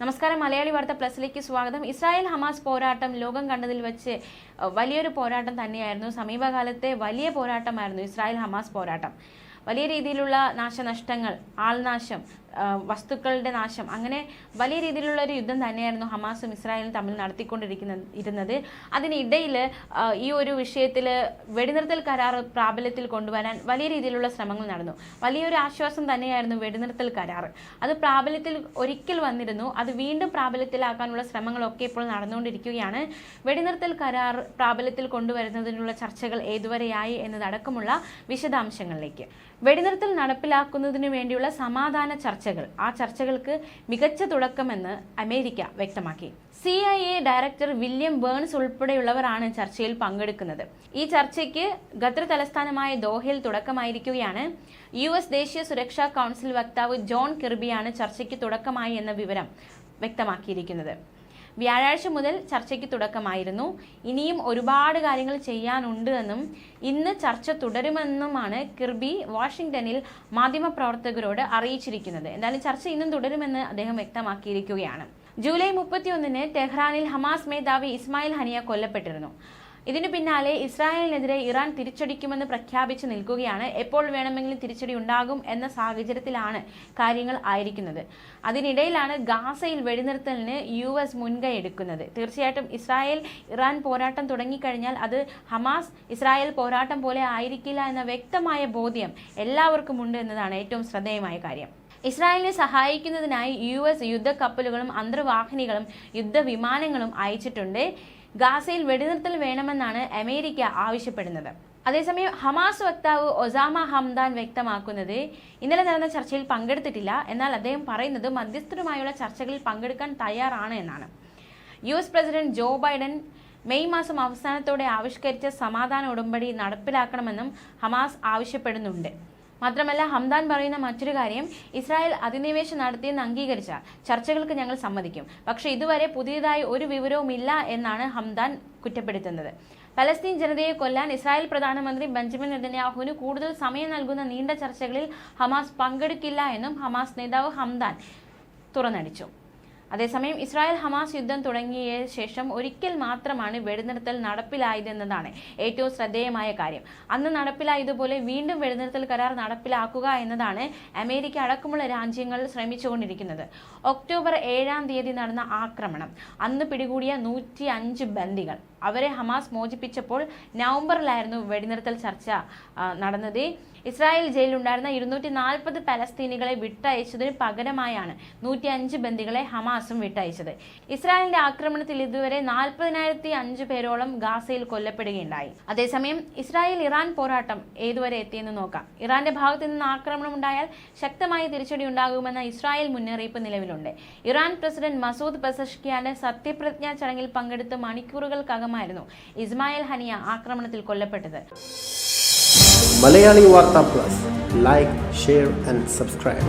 നമസ്കാരം. മലയാളി വാർത്ത പ്ലസിലേക്ക് സ്വാഗതം. ഇസ്രായേൽ ഹമാസ് പോരാട്ടം ലോകം കണ്ടതിൽ വെച്ച് വലിയൊരു പോരാട്ടം തന്നെയായിരുന്നു. സമീപകാലത്തെ വലിയ പോരാട്ടമായിരുന്നു ഇസ്രായേൽ ഹമാസ് പോരാട്ടം. വലിയ രീതിയിലുള്ള നാശനഷ്ടങ്ങൾ ആൾനാശം വസ്തുക്കളുടെ നാശം അങ്ങനെ വലിയ രീതിയിലുള്ള ഒരു യുദ്ധം തന്നെയായിരുന്നു ഹമാസും ഇസ്രായേലും തമ്മിൽ നടത്തിക്കൊണ്ടിരിക്കുന്ന ഇരുന്നത്. അതിനിടയിൽ ഈ ഒരു വിഷയത്തിൽ വെടിനിർത്തൽ കരാർ പ്രാബല്യത്തിൽ കൊണ്ടുവരാൻ വലിയ രീതിയിലുള്ള ശ്രമങ്ങൾ നടന്നു. വലിയൊരു ആശ്വാസം തന്നെയായിരുന്നു വെടിനിർത്തൽ കരാർ അത് പ്രാബല്യത്തിൽ ഒരിക്കൽ വന്നിരുന്നു. അത് വീണ്ടും പ്രാബല്യത്തിലാക്കാനുള്ള ശ്രമങ്ങളൊക്കെ ഇപ്പോൾ നടന്നുകൊണ്ടിരിക്കുകയാണ്. വെടിനിർത്തൽ കരാർ പ്രാബല്യത്തിൽ കൊണ്ടുവരുന്നതിനുള്ള ചർച്ചകൾ ഏതുവരെയായി എന്നതടക്കമുള്ള വിശദാംശങ്ങളിലേക്ക്. വെടിനിർത്തൽ നടപ്പിലാക്കുന്നതിനു വേണ്ടിയുള്ള സമാധാന ചർച്ചകൾ. ആ ചർച്ചകൾക്ക് മികച്ച തുടക്കമെന്ന് അമേരിക്ക വ്യക്തമാക്കി. C I A director William Burns ഉൾപ്പെടെയുള്ളവരാണ് ചർച്ചയിൽ പങ്കെടുക്കുന്നത്. ഈ ചർച്ചയ്ക്ക് ഖത്തർ തലസ്ഥാനമായ ദോഹയിൽ തുടക്കമായിരിക്കുകയാണ്. യു എസ് ദേശീയ സുരക്ഷാ കൗൺസിൽ വക്താവ് ജോൺ കിർബിയാണ് ചർച്ചയ്ക്ക് തുടക്കമായി എന്ന വിവരം വ്യക്തമാക്കിയിരിക്കുന്നത്. വ്യാഴാഴ്ച മുതൽ ചർച്ചയ്ക്ക് തുടക്കമായിരുന്നു. ഇനിയും ഒരുപാട് കാര്യങ്ങൾ ചെയ്യാനുണ്ട് എന്നും ഇന്ന് ചർച്ച തുടരുമെന്നുമാണ് കിർബി വാഷിംഗ്ടണിൽ മാധ്യമപ്രവർത്തകരോട് അറിയിച്ചിരിക്കുന്നത്. എന്തായാലും ചർച്ച ഇന്നും തുടരുമെന്ന് അദ്ദേഹം വ്യക്തമാക്കിയിരിക്കുകയാണ്. ജൂലൈ മുപ്പത്തിയൊന്നിന് ടെഹ്റാനിൽ ഹമാസ് മേധാവി ഇസ്മായിൽ ഹനിയ കൊല്ലപ്പെട്ടിരുന്നു. ഇതിനു പിന്നാലെ ഇസ്രായേലിനെതിരെ ഇറാൻ തിരിച്ചടിക്കുമെന്ന് പ്രഖ്യാപിച്ചു നിൽക്കുകയാണ്. എപ്പോൾ വേണമെങ്കിലും തിരിച്ചടി ഉണ്ടാകും എന്ന സാഹചര്യത്തിലാണ് കാര്യങ്ങൾ ആയിരിക്കുന്നത്. അതിനിടയിലാണ് ഗാസയിൽ വെടിനിർത്തലിന് യു എസ് മുൻകൈ എടുക്കുന്നത് തീർച്ചയായിട്ടും ഇസ്രായേൽ ഇറാൻ പോരാട്ടം തുടങ്ങിക്കഴിഞ്ഞാൽ അത് ഹമാസ് ഇസ്രായേൽ പോരാട്ടം പോലെ ആയിരിക്കില്ല എന്ന വ്യക്തമായ ബോധ്യം എല്ലാവർക്കും ഉണ്ട് എന്നതാണ് ഏറ്റവും ശ്രദ്ധേയമായ കാര്യം. ഇസ്രായേലിനെ സഹായിക്കുന്നതിനായി യു എസ് യുദ്ധക്കപ്പലുകളും അന്തർവാഹിനികളും യുദ്ധവിമാനങ്ങളും അയച്ചിട്ടുണ്ട്. ഗാസയിൽ വെടിനിർത്തൽ വേണമെന്നാണ് അമേരിക്ക ആവശ്യപ്പെടുന്നത്. അതേസമയം ഹമാസ് വക്താവ് ഒസാമ ഹംദാൻ വ്യക്തമാക്കുന്നത് ഇന്നലെ നടന്ന ചർച്ചയിൽ പങ്കെടുത്തിട്ടില്ല. എന്നാൽ അദ്ദേഹം പറയുന്നത് മധ്യസ്ഥരുമായുള്ള ചർച്ചകളിൽ പങ്കെടുക്കാൻ തയ്യാറാണ് എന്നാണ്. U S president Joe Biden May മാസം അവസാനത്തോടെ ആവിഷ്കരിച്ച സമാധാന ഉടമ്പടി നടപ്പിലാക്കണമെന്നും ഹമാസ് ആവശ്യപ്പെടുന്നുണ്ട്. മാത്രമല്ല ഹംദാൻ പറയുന്ന മറ്റൊരു കാര്യം ഇസ്രായേൽ അധിനിവേശം നടത്തിയെന്ന് അംഗീകരിച്ചാൽ ചർച്ചകൾക്ക് ഞങ്ങൾ സമ്മതിക്കും. പക്ഷേ ഇതുവരെ പുതിയതായി ഒരു വിവരവുമില്ല എന്നാണ് ഹംദാൻ കുറ്റപ്പെടുത്തുന്നത്. പലസ്തീൻ ജനതയെ കൊല്ലാൻ ഇസ്രായേൽ പ്രധാനമന്ത്രി ബെഞ്ചമിൻ നെതന്യാഹുവിന് കൂടുതൽ സമയം നൽകുന്ന നീണ്ട ചർച്ചകളിൽ ഹമാസ് പങ്കെടുക്കില്ല എന്നും ഹമാസ് നേതാവ് ഹംദാൻ തുറന്നടിച്ചു. അതേസമയം ഇസ്രായേൽ ഹമാസ് യുദ്ധം തുടങ്ങിയ ശേഷം ഒരിക്കൽ മാത്രമാണ് വെടിനിർത്തൽ നടപ്പിലായതെന്നതാണ് ഏറ്റവും ശ്രദ്ധേയമായ കാര്യം. അന്ന് നടപ്പിലായതുപോലെ വീണ്ടും വെടിനിർത്തൽ കരാർ നടപ്പിലാക്കുക എന്നതാണ് അമേരിക്ക അടക്കമുള്ള രാജ്യങ്ങൾ ശ്രമിച്ചുകൊണ്ടിരിക്കുന്നത്. ഒക്ടോബർ ഏഴാം തീയതി നടന്ന ആക്രമണം. അന്ന് പിടികൂടിയ നൂറ്റി അഞ്ച് ബന്ദികൾ. അവരെ ഹമാസ് മോചിപ്പിച്ചപ്പോൾ നവംബറിലായിരുന്നു വെടിനിർത്തൽ ചർച്ച നടന്നത്. ഇസ്രായേൽ ജയിലിലുണ്ടായിരുന്ന ഇരുന്നൂറ്റി നാൽപ്പത് പലസ്തീനികളെ വിട്ടയച്ചതിന് പകരമായാണ് നൂറ്റി അഞ്ച് ബന്ദികളെ ഹമാസും വിട്ടയച്ചത്. ഇസ്രായേലിന്റെ ആക്രമണത്തിൽ ഇതുവരെ നാൽപ്പതിനായിരത്തി അഞ്ച് പേരോളം ഗാസയിൽ കൊല്ലപ്പെടുകയുണ്ടായി. അതേസമയം ഇസ്രായേൽ ഇറാൻ പോരാട്ടം ഏതുവരെ എത്തിയെന്ന് നോക്കാം. ഇറാന്റെ ഭാഗത്തു നിന്ന് ആക്രമണം ഉണ്ടായാൽ ശക്തമായ തിരിച്ചടി ഉണ്ടാകുമെന്ന ഇസ്രായേൽ മുന്നറിയിപ്പ് നിലവിലുണ്ട്. ഇറാൻ പ്രസിഡന്റ് മസൂദ് പെസഷ്കിയാന്റെ സത്യപ്രതിജ്ഞാ ചടങ്ങിൽ പങ്കെടുത്ത് മണിക്കൂറുകൾക്കകമായിരുന്നു ഇസ്മായിൽ ഹനിയ ആക്രമണത്തിൽ കൊല്ലപ്പെട്ടത്. Malayali Vartha plus. Like share and subscribe